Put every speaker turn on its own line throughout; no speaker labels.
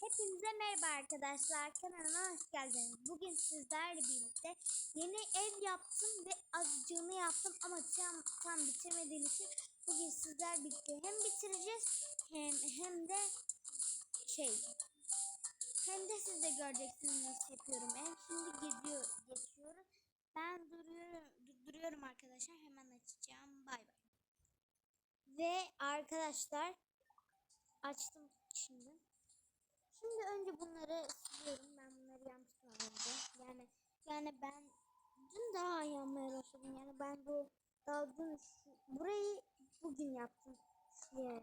Hepinize merhaba arkadaşlar. Kanalıma hoş geldiniz. Bugün sizlerle birlikte yeni ev yaptım ve azıcığını yaptım ama tam, tam bitirmediğim için bugün sizler birlikte hem bitireceğiz hem hem de şey hem de siz de göreceksiniz nasıl yapıyorum. Ben şimdi gidiyor, geçiyoruz. Ben duruyorum, durduruyorum arkadaşlar. Hemen açacağım. Bay bay. Ve arkadaşlar açtım şimdi. Şimdi önce bunları siliyorum. Ben bunları yapmıştım önce. Yani yani ben dün daha yanmaya başladım. Yani ben bu daha dün şu, burayı bugün yaptım. Yere.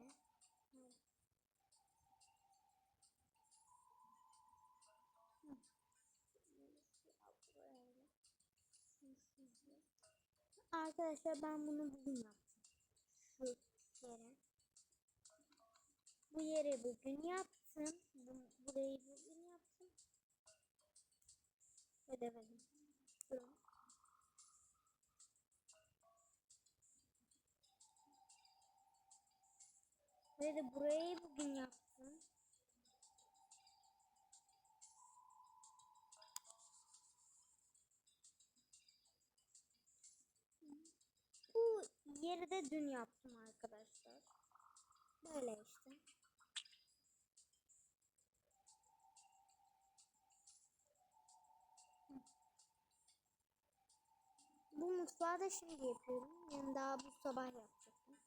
Hı. Arkadaşlar ben bunu bugün yaptım. Şu yere. Bu yeri bugün yaptım. Bu, burayı bugün yaptım. Edemedim. Durun. Ve de burayı bugün yaptım. Bu yeri de dün yaptım arkadaşlar. Böyle işte. Bu mutfağı da şimdi yapıyorum. Yani daha bu sabah yapacaktım.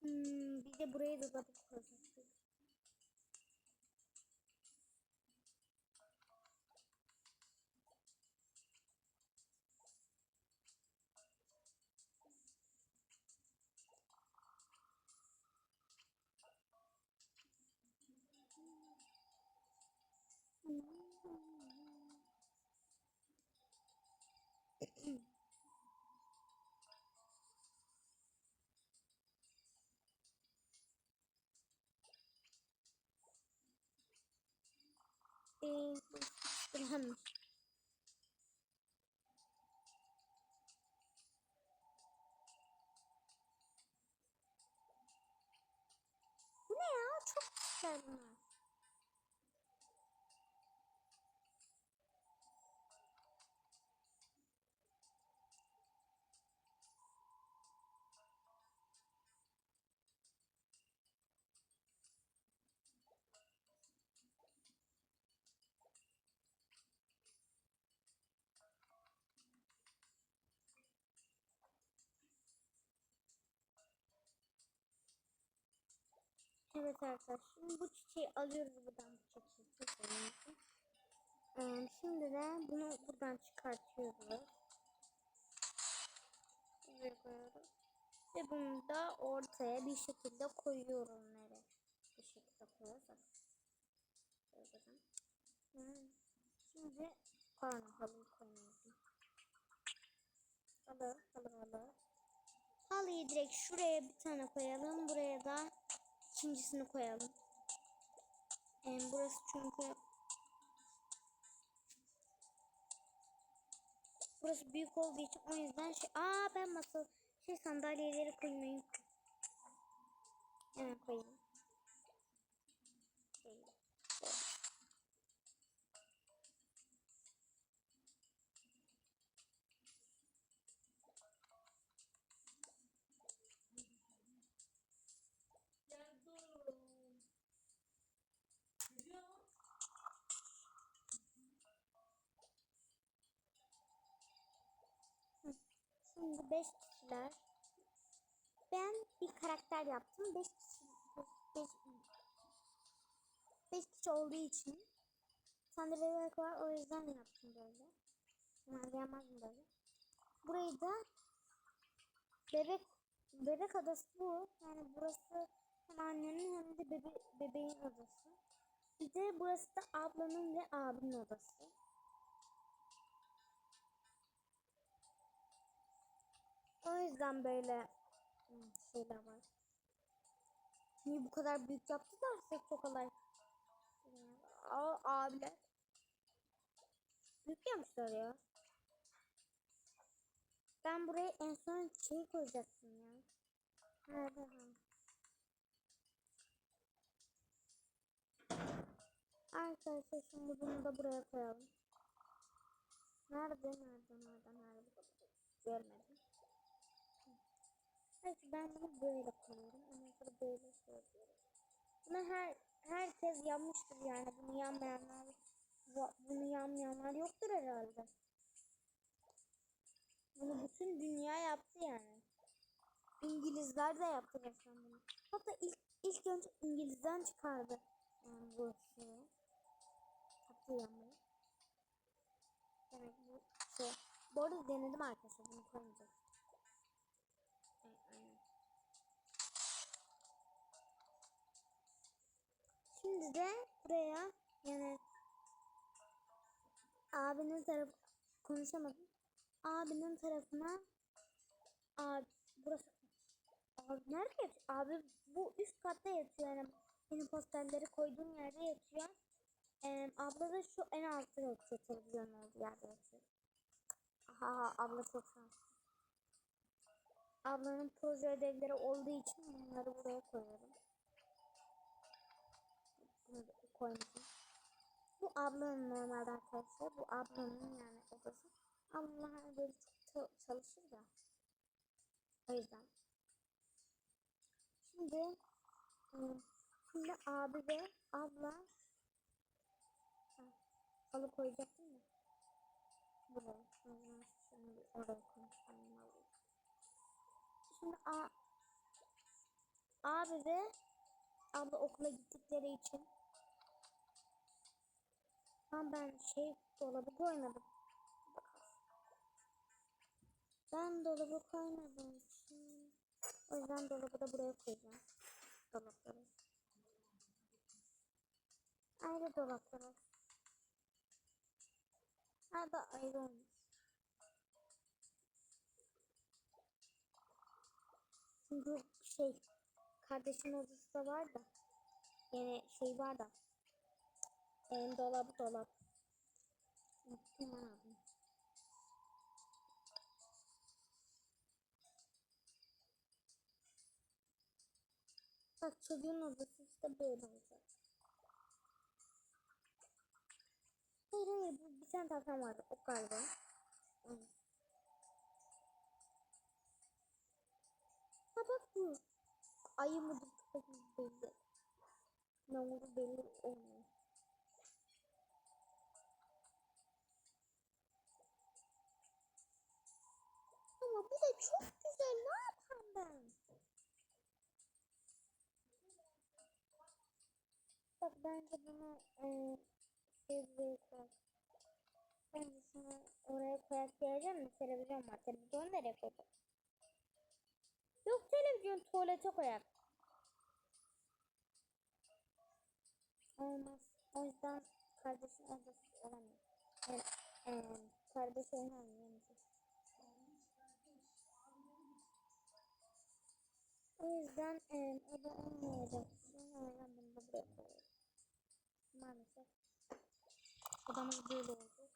Hmm, bir de buraya da kapı koyacaktık. Hem Bu ne ya? Çok güzel bunlar. Evet arkadaşlar şimdi bu çiçeği alıyoruz buradan bu çiçeği şimdi de bunu buradan çıkartıyoruz. Buraya koyuyoruz. Ve bunu da ortaya bir şekilde koyuyorum nereye? Bir şekilde bakın. Hmm. Şimdi pardon halıyı koymuyorum. Halı, halı, halı. Halıyı direkt şuraya bir tane koyalım. Buraya da ikincisini koyalım. Ee, burası çünkü burası büyük olduğu için o yüzden şey aa ben masa şey sandalyeleri koymayı hemen koyayım. 5 kişiler. Ben bir karakter yaptım. 5 kişi 5 5 kişi olduğu için sende bebek var o yüzden yaptım böyle. Normalde yapmazdım böyle. Burayı da bebek bebek odası bu. Yani burası hem annenin hem de bebe bebeğin odası. Bir de burası da ablanın ve abimin odası. O yüzden böyle şeyler var. Niye bu kadar büyük yaptılarsa çok kolay. Aa, abiler. Çok yapmışlar ya. Ben buraya en son şey koyacaktım ya. Nerede ha? Arkadaşlar şimdi bunu da buraya koyalım. Nerede, nerede, nerede, nerede? Görmedim. Peki ben bunu böyle koyuyorum. Ondan sonra böyle söylüyorum. Bunu her herkes yapmıştır yani. Bunu yanmayanlar, bu- bunu yanmayanlar yoktur herhalde. Bunu bütün dünya yaptı yani. İngilizler de yaptı resmen bunu. Hatta ilk ilk önce İngiliz'den çıkardı. Yani bu şeyi. Hatta yanmayı. Demek bu şey. Bu arada denedim arkadaşlar bunu koymayacağız. Şimdi de buraya yani abinin tarafı konuşamadım. Abinin tarafına abi burası abi nerede yatıyor? Abi bu üst katta yatıyor yani benim posterleri koyduğum yerde yatıyor. Ee, abla da şu en altta yatıyor televizyon olduğu yerde yatıyor. Aha abla çok şanslı. Ablanın proje ödevleri olduğu için bunları buraya koyuyorum. Koymuşum. Bu ablanın normalde arkadaşlar. Bu ablanın yani odası. Abla hani böyle çok ça- çalışır da. O yüzden. Şimdi şimdi abi ve abla Ha, halı koyacaktım ya. Buraya. Şimdi oraya koymuşum. Şimdi a abi ve abla okula gittikleri için Tam ben şey dolabı koymadım. Ben dolabı koymadım o yüzden dolabı da buraya koyacağım. Dolapları. Ayrı dolapları. Ha da ayrı olmuş. Çünkü şey kardeşin odası da var da yani şey var da benim dolabı dolap. Unuttum abi. Bak çocuğun odası işte böyle olacak. Hayır hayır bu bir tane tahtam vardı o galiba. Evet. Ha bak bu. Ayı mıdır. Ne olur belli olmuyor. Ama bu da çok güzel. Ne yapayım ben? Bak bence bunu e, şey. Bence sana oraya koyak diyeceğim mi? Televizyon var. Televizyon nereye koyacak? Yok televizyon tuvalete koyak. Olmaz. O yüzden kardeşin odası olamıyor. Yani, e, kardeş oynamıyor. O yüzden e, da olmayacak. O yüzden bunu da buraya koyuyorum. Maalesef. Odamız böyle oldu.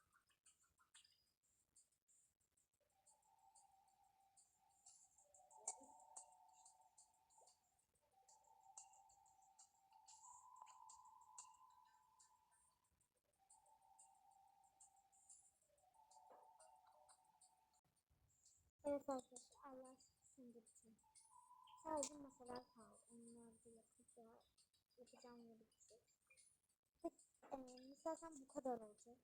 Evet arkadaşlar Allah bitireyim. Sadece masalar kaldı. Onlar da yapacağım. Yapacağım yeri bitecek. Peki, e, zaten bu kadar olacak.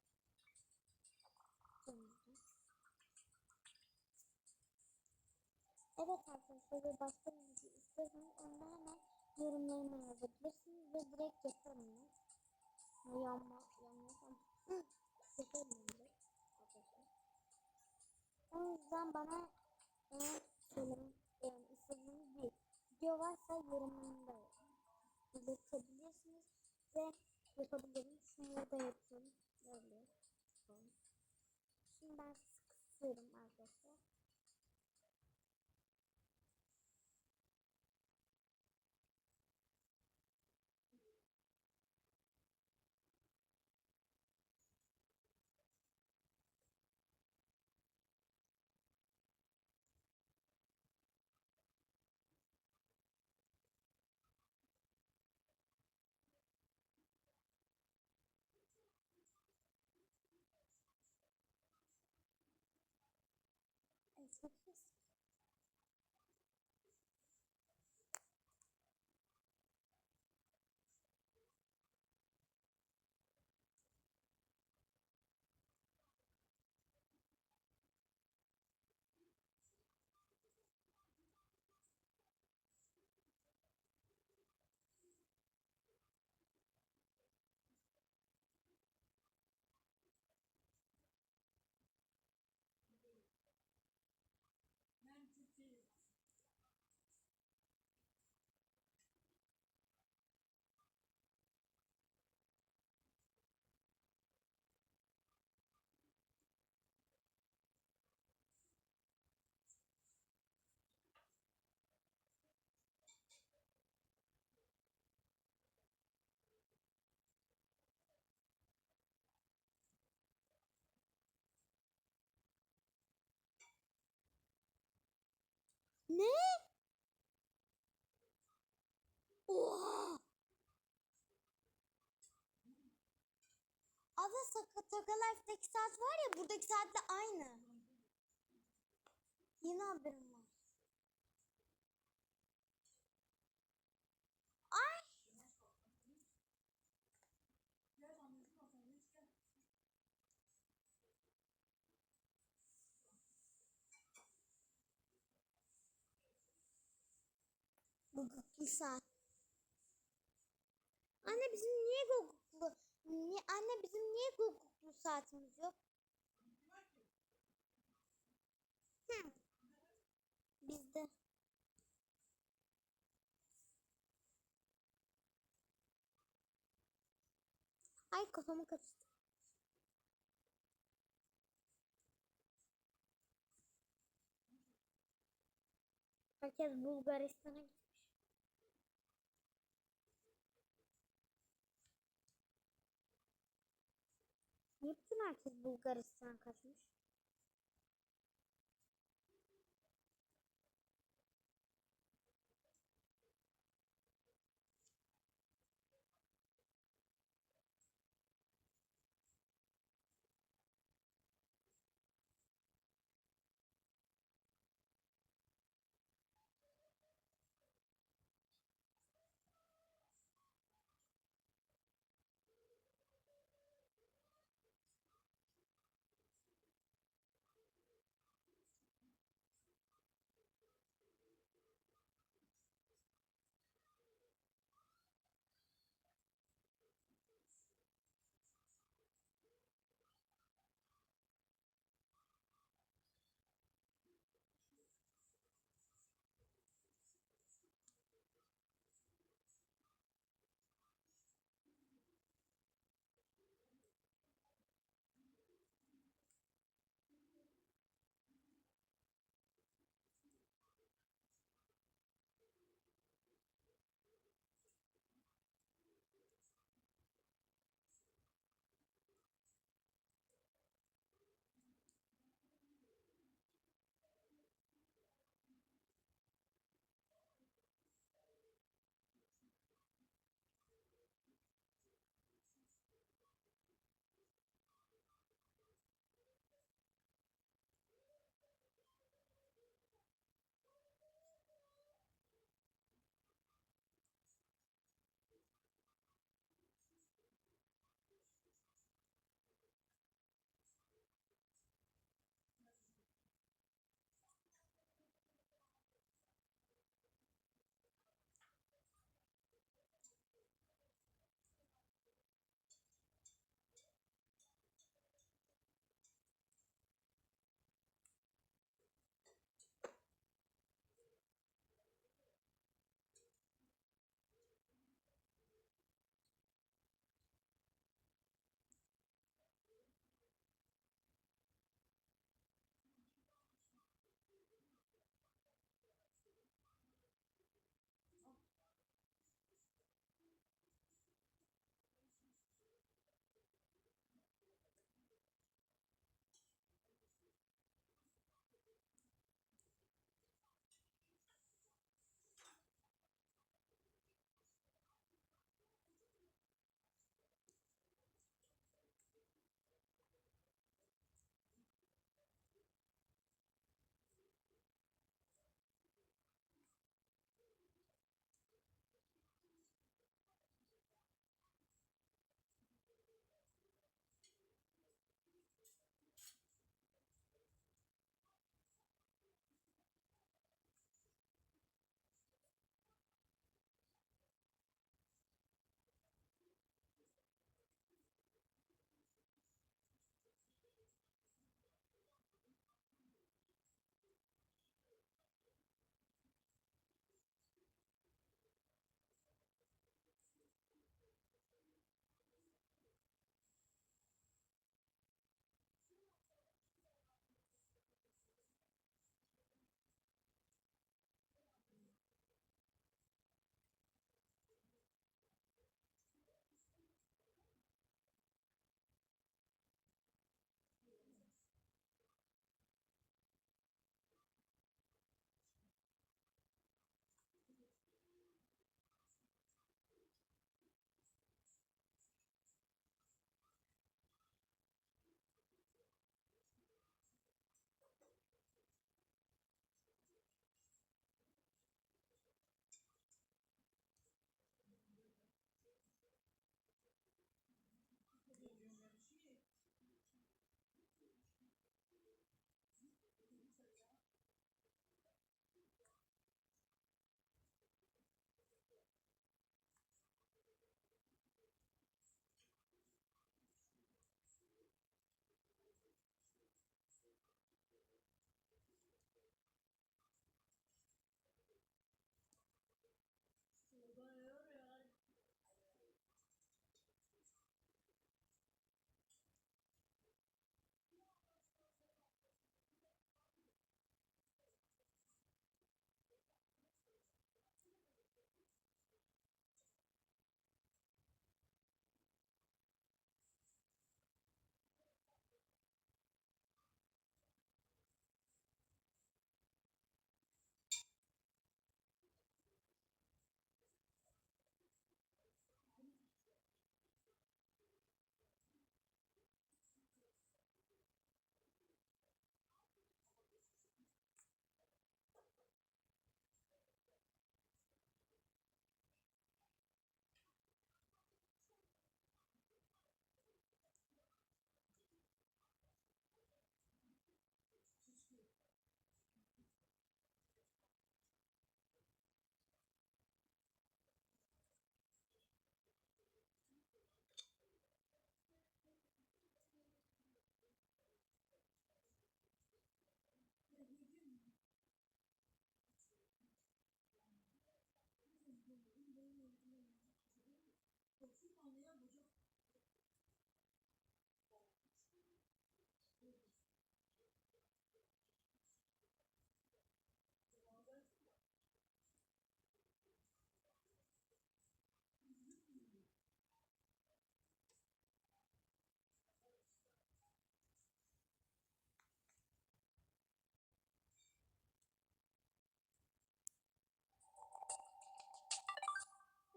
Evet arkadaşlar ve başka bir video istiyorsanız onu hemen yorumlarıma yazabilirsiniz ve direkt yaparım yanma, yanmıyorsam hı, yaparım direkt. O yüzden bana eğer söylemek yani istediğiniz bir video varsa yorumlarında belirtebilirsiniz ve yapabilirim. Şunu da yapıyorum. Böyle. Şimdi ben kısıyorum arkadaşlar. Ne? Oha! Ada Tokalife'deki saat var ya buradaki saatle aynı. Yeni haberim Guguklu saat. Anne bizim niye guguklu? Niye, anne bizim niye guguklu saatimiz yok? Hı. Bizde. Ay kafamı karıştı. Herkes Bulgaristan'a gitmiş. Niye bütün herkes Bulgaristan'a kaçmış?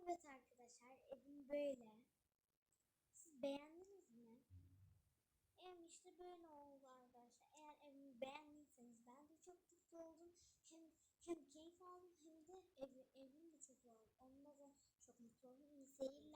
Evet arkadaşlar evim böyle. Siz beğendiniz mi? Evim işte böyle oldu arkadaşlar. Eğer evimi beğendiyseniz ben de çok mutlu oldum. Hem, hem keyif aldım hem de ev, evim de çok iyi oldu. Onunla da çok mutlu oldum. İyi.